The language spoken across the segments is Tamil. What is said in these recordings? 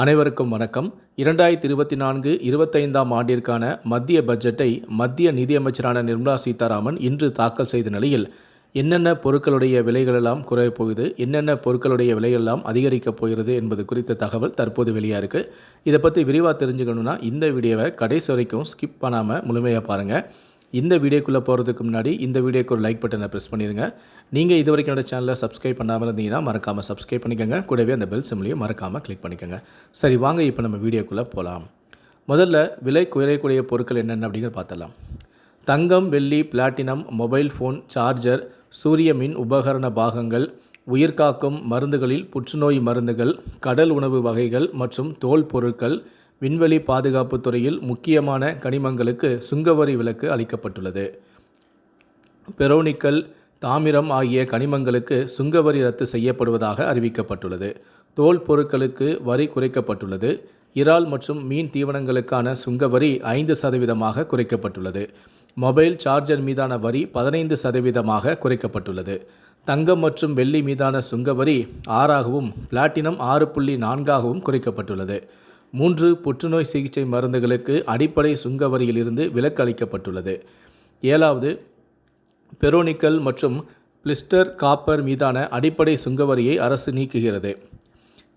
அனைவருக்கும் வணக்கம். இரண்டாயிரத்தி இருபத்தி நான்கு இருபத்தைந்தாம் ஆண்டிற்கான மத்திய பட்ஜெட்டை மத்திய நிதியமைச்சரான நிர்மலா சீதாராமன் இன்று தாக்கல் செய்த நிலையில் என்னென்ன பொருட்களுடைய விலைகளெல்லாம் குறையப் போகுது என்னென்ன பொருட்களுடைய விலையெல்லாம் அதிகரிக்கப் போகிறது என்பது குறித்த தகவல் தற்போது வெளியாக இருக்குது இதை பற்றி விரிவாக தெரிஞ்சுக்கணுன்னா இந்த வீடியோவை கடைசி வரைக்கும் ஸ்கிப் பண்ணாமல் முழுமையாக பாருங்கள் இந்த வீடியோக்குள்ளே போகிறதுக்கு முன்னாடி இந்த வீடியோக்கு ஒரு லைக் பட்டனை ப்ரெஸ் பண்ணிடுங்க நீங்கள் இது வரைக்கும் என்னோட சேனலை சப்ஸ்கிரைப் பண்ணாமல் இருந்தீங்கன்னா மறக்காமல் சப்ஸ்கிரைப் பண்ணிக்கோங்க. கூடவே அந்த பெல் சிம்லையும் மறக்காமல் கிளிக் பண்ணிக்கோங்க. சரி வாங்க இப்போ நம்ம வீடியோக்குள்ளே போகலாம் முதல்ல விலை குறையக்கூடிய பொருட்கள் என்னென்ன அப்படிங்கிறத பார்த்தலாம் தங்கம் வெள்ளி பிளாட்டினம் மொபைல் ஃபோன் சார்ஜர் சூரிய மின் உபகரண பாகங்கள் உயிர்காக்கும் மருந்துகளில் புற்றுநோய் மருந்துகள் கடல் உணவு வகைகள் மற்றும் தோல் பொருட்கள் விண்வெளி பாதுகாப்பு துறையில் முக்கியமான கனிமங்களுக்கு சுங்கவரி விலக்கு அளிக்கப்பட்டுள்ளது. பெரோனிக்கல் தாமிரம் ஆகிய கனிமங்களுக்கு சுங்கவரி ரத்து செய்யப்படுவதாக அறிவிக்கப்பட்டுள்ளது. தோல் பொருட்களுக்கு வரி குறைக்கப்பட்டுள்ளது. இறால் மற்றும் மீன் தீவனங்களுக்கான சுங்கவரி ஐந்து சதவீதமாக குறைக்கப்பட்டுள்ளது. மொபைல் சார்ஜர் மீதான வரி பதினைந்து சதவீதமாக குறைக்கப்பட்டுள்ளது. தங்கம் மற்றும் வெள்ளி மீதான சுங்கவரி ஆறாகவும் பிளாட்டினம் ஆறு புள்ளி நான்காகவும் குறைக்கப்பட்டுள்ளது. மூன்று புற்றுநோய் சிகிச்சை மருந்துகளுக்கு அடிப்படை சுங்க வரியிலிருந்து விலக்கு அளிக்கப்பட்டுள்ளது ஏழாவது பெரோனிக்கல் மற்றும் பிளிஸ்டர் காப்பர் மீதான அடிப்படை சுங்கவரியை அரசு நீக்குகிறது.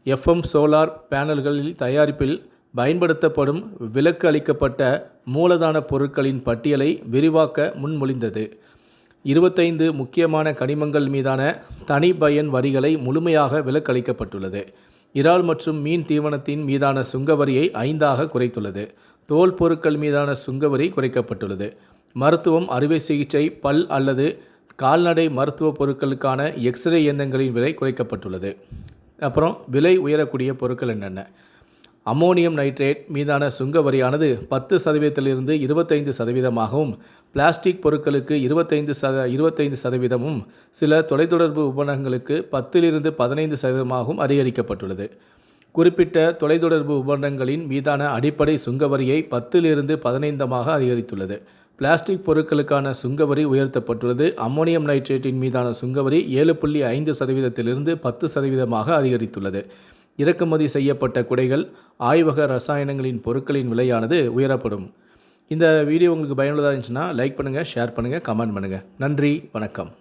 எஃப்எம் சோலார் பேனல்களில் தயாரிப்பில் பயன்படுத்தப்படும் விலக்கு அளிக்கப்பட்ட மூலதான பொருட்களின் பட்டியலை விரிவாக்க முன்மொழிந்தது. இருபத்தைந்து முக்கியமான கனிமங்கள் மீதான தனி பயன் வரிகளை முழுமையாக விலக்களிக்கப்பட்டுள்ளது. இறால் மற்றும் மீன் தீவனத்தின் மீதான சுங்கவரியை ஐந்தாக குறைத்துள்ளது. தோல் பொருட்கள் மீதான சுங்கவரி குறைக்கப்பட்டுள்ளது. மருத்துவம் அறுவை சிகிச்சை பல் அல்லது கால்நடை மருத்துவ பொருட்களுக்கான எக்ஸ்ரே இயந்திரங்களின் விலை குறைக்கப்பட்டுள்ளது. அப்புறம் விலை உயரக்கூடிய பொருட்கள் என்னென்ன? அமோனியம் நைட்ரேட் மீதான சுங்க வரியானது பத்து சதவீதத்திலிருந்து இருபத்தைந்து சதவீதமாகவும் பிளாஸ்டிக் பொருட்களுக்கு இருபத்தைந்து சத இருபத்தைந்து சதவீதமும் சில தொலைத்தொடர்பு உபகரணங்களுக்கு பத்திலிருந்து பதினைந்து சதவீதமாகவும் அதிகரிக்கப்பட்டுள்ளது. குறிப்பிட்ட தொலைத்தொடர்பு உபகரணங்களின் மீதான அடிப்படை சுங்கவரியை பத்திலிருந்து பதினைந்தமாக அதிகரித்துள்ளது. பிளாஸ்டிக் பொருட்களுக்கான சுங்கவரி உயர்த்தப்பட்டுள்ளது. அம்மோனியம் நைட்ரேட்டின் மீதான சுங்கவரி ஏழு புள்ளி ஐந்து சதவீதத்திலிருந்து பத்து சதவீதமாக அதிகரித்துள்ளது. இறக்குமதி செய்யப்பட்ட குடைகள் ஆய்வக ரசாயனங்களின் பொருட்களின் விலையானது உயரப்படும். இந்த வீடியோ உங்களுக்கு பயனுள்ளதாக இருந்துச்சுன்னா லைக் பண்ணுங்கள் ஷேர் பண்ணுங்கள் கமெண்ட் பண்ணுங்கள் நன்றி வணக்கம்.